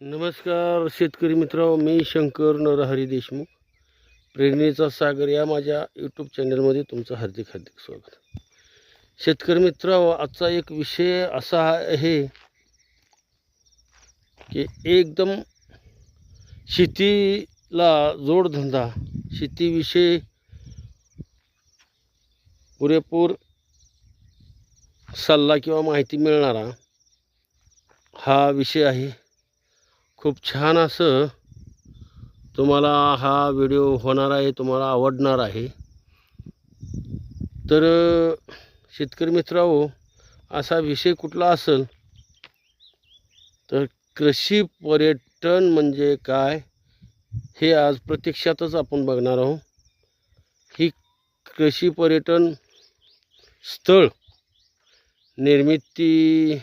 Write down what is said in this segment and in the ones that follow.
नमस्कार शेतकरी मित्र मी शंकर नरहरी देशमुख. प्रेरणेचा सागर या माझ्या यूट्यूब चॅनलमध्ये तुमचं हार्दिक हार्दिक स्वागत. शेतकरी मित्र आजचा एक विषय असा आहे की एकदम शेतीला जोडधंदा शेतीविषयी पुरेपूर सल्ला किंवा माहिती मिळणारा हा विषय आहे. खूप छान असं तुम्हाला हा व्हिडिओ होणार आहे तुम्हाला आवडणार आहे. तर शेतकरी मित्रांनो असा विषय कुठला असेल? तर कृषी पर्यटन म्हणजे काय? हे आज प्रत्यक्षातच आपण बघणार आहोत. ही कृषी पर्यटन स्थळ निर्मिती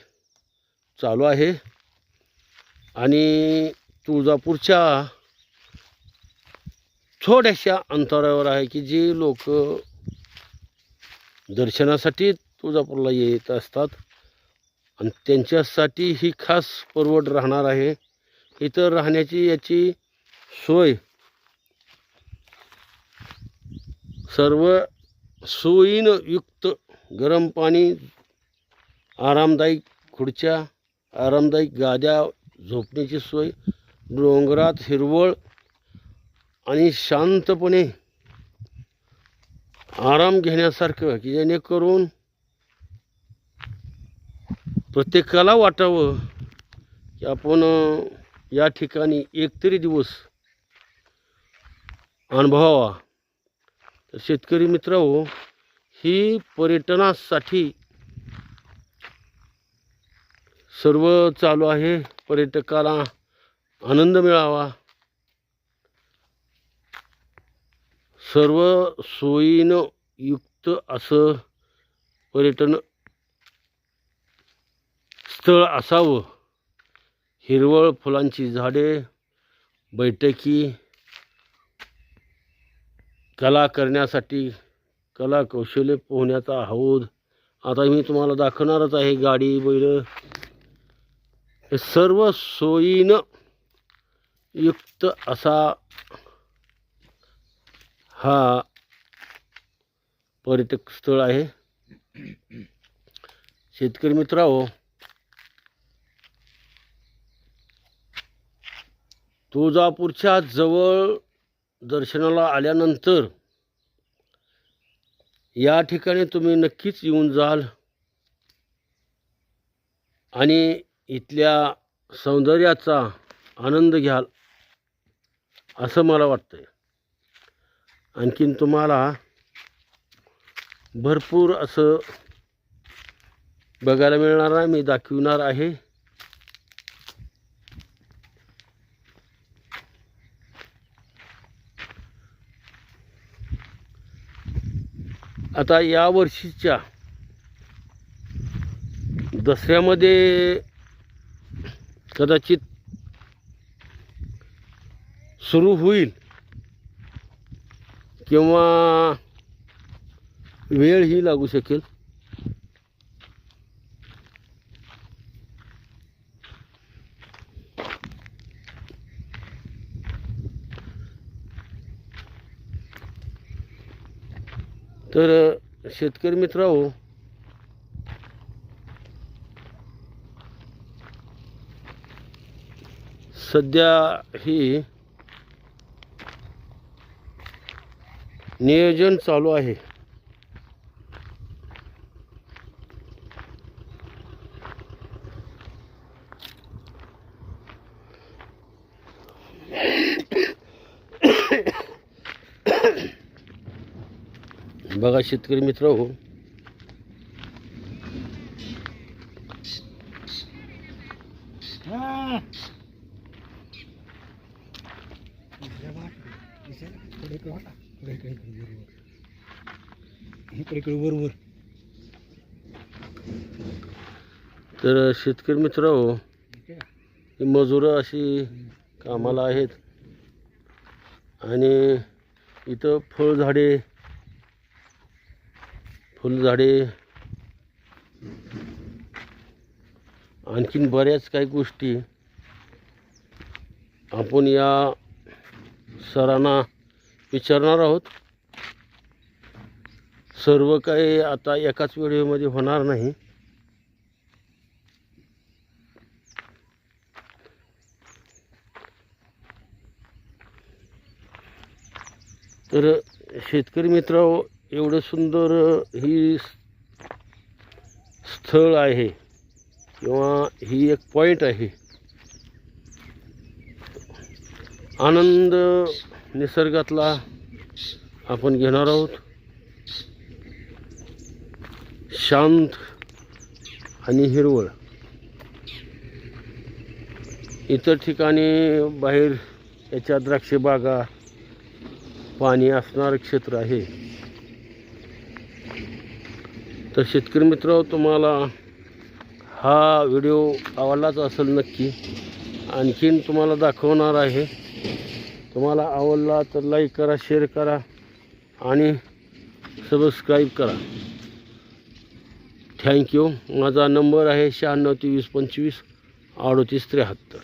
चालू आहे. आणि तुळजापूरच्या थोड्याशा अंतरावर आहे की जी लोक दर्शनासाठी तुळजापूरला येत असतात. आणि त्यांच्यासाठी ही खास परवड राहणार आहे. इथं राहण्याची याची सोय सर्व सोयीनं युक्त गरम पाणी आरामदायी खुर्च्या आरामदायी गाद्या झोपण्याची सोय डोंगरात हिरवळ आणि शांतपणे आराम घेण्यासारखं की जेणेकरून प्रत्येकाला वाटावं की आपण या ठिकाणी एकतरी दिवस अनुभवावा. तर शेतकरी मित्र ही पर्यटनासाठी सर्व चालू आहे. पर्यटकाला आनंद मिळावा. सर्व सोयीनं युक्त असं पर्यटन स्थळ असावं. हिरवळ फुलांची झाडे बैठकी कला करण्यासाठी कला कौशल्य पोहण्याचा हौद. आता मी तुम्हाला दाखवणारच आहे गाडी बैल. सर्व सोयीनं युक्त असा हा पर्यटक स्थळ आहे. शेतकरी मित्रांनो तुळजापूरच्या जवळ दर्शनाला आल्यानंतर या ठिकाणी तुम्ही नक्कीच येऊन जाल. आणि इथल्या सौंदर्याचा आनंद घ्याल असं मला वाटतं आहे आणखीन तुम्हाला भरपूर असं बघायला मिळणार आहे मी दाखविणार आहे. आता या वर्षीच्या दसऱ्यामध्ये कदाचित सुरू होईल किंवा वेळ ही लागू शकेल. तर शेतकरी मित्रांनो सध्या ही नियोजन चालू आहे. बघा शेतकरी मित्र हो बरोबर तर शेतकरी मित्र हो ही मजुरं अशी कामाला आहेत. आणि इथं फळझाडे फुलझाडे आणखीन बऱ्याच काही गोष्टी आपण या सरांना विचारणार आहोत. सर्व काही आता एकाच व्हिडिओमध्ये होणार नाही. तर शेतकरी मित्र एवढं सुंदर ही स्थळ आहे किंवा ही एक पॉईंट आहे. आनंद निसर्गातला आपण घेणार आहोत. शांत आणि हिरवळ. इतर ठिकाणी बाहेर याच्या द्राक्ष बागा पाणी असणारं क्षेत्र आहे. तर शेतकरी मित्र तुम्हाला हा व्हिडिओ आवडलाच असेल नक्की. आणखीन तुम्हाला दाखवणार आहे तुम्हाला आवडला तर लाईक करा शेअर करा आणि सबस्क्राईब करा. थँक्यू माझा नंबर आहे शहाण्णव तेवीस पंचवीस अडतीस त्र्याहत्तर.